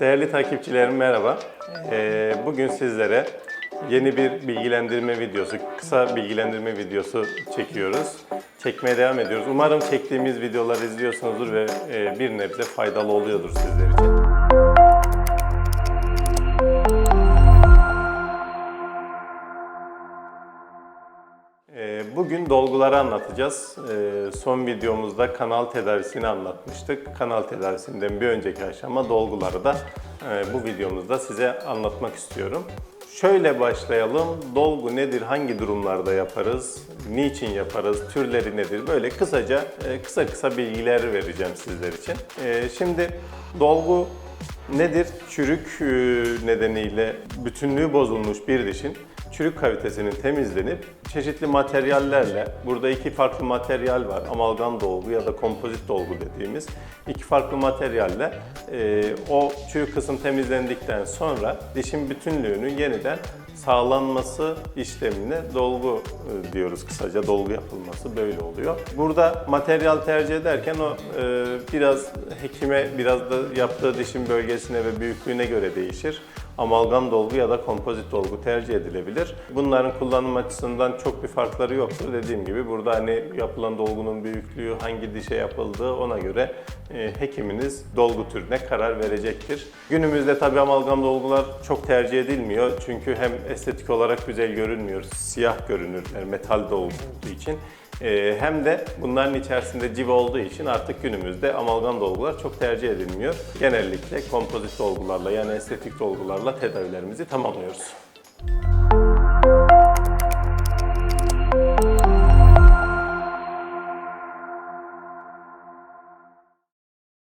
Değerli takipçilerim merhaba. Ee, bugün sizlere yeni bir bilgilendirme videosu, kısa bilgilendirme videosu çekiyoruz. Çekmeye devam ediyoruz. Umarım çektiğimiz videoları izliyorsunuzdur ve e, bir nebze faydalı oluyordur sizler için. Bugün dolguları anlatacağız. Ee, Son videomuzda kanal tedavisini anlatmıştık. Kanal tedavisinden bir önceki aşama dolguları da e, bu videomuzda size anlatmak istiyorum. Şöyle başlayalım. Dolgu nedir? Hangi durumlarda yaparız? Niçin yaparız? Türleri nedir? Böyle kısaca e, kısa kısa bilgiler vereceğim sizler için. Ee, Şimdi dolgu nedir? Çürük e, nedeniyle bütünlüğü bozulmuş bir dişin çürük kavitesinin temizlenip çeşitli materyallerle, burada iki farklı materyal var, amalgam dolgu ya da kompozit dolgu dediğimiz iki farklı materyalle e, o çürük kısım temizlendikten sonra dişin bütünlüğünü yeniden sağlanması işlemine dolgu e, diyoruz kısaca dolgu yapılması böyle oluyor. Burada materyal tercih ederken o e, biraz hekime biraz da yaptığı dişin bölgesine ve büyüklüğüne göre değişir amalgam dolgu ya da kompozit dolgu tercih edilebilir. Bunların kullanım açısından çok bir farkları yoktur. Dediğim gibi burada hani yapılan dolgunun büyüklüğü, hangi dişe yapıldığı ona göre e, hekiminiz dolgu türüne karar verecektir. Günümüzde tabi amalgam dolgular çok tercih edilmiyor. Çünkü hem estetik olarak güzel görünmüyor, siyah görünürler metal dolgu olduğu için. Ee, hem de bunların içerisinde civa olduğu için artık günümüzde amalgam dolgular çok tercih edilmiyor. Genellikle kompozit dolgularla yani estetik dolgularla tedavilerimizi tamamlıyoruz.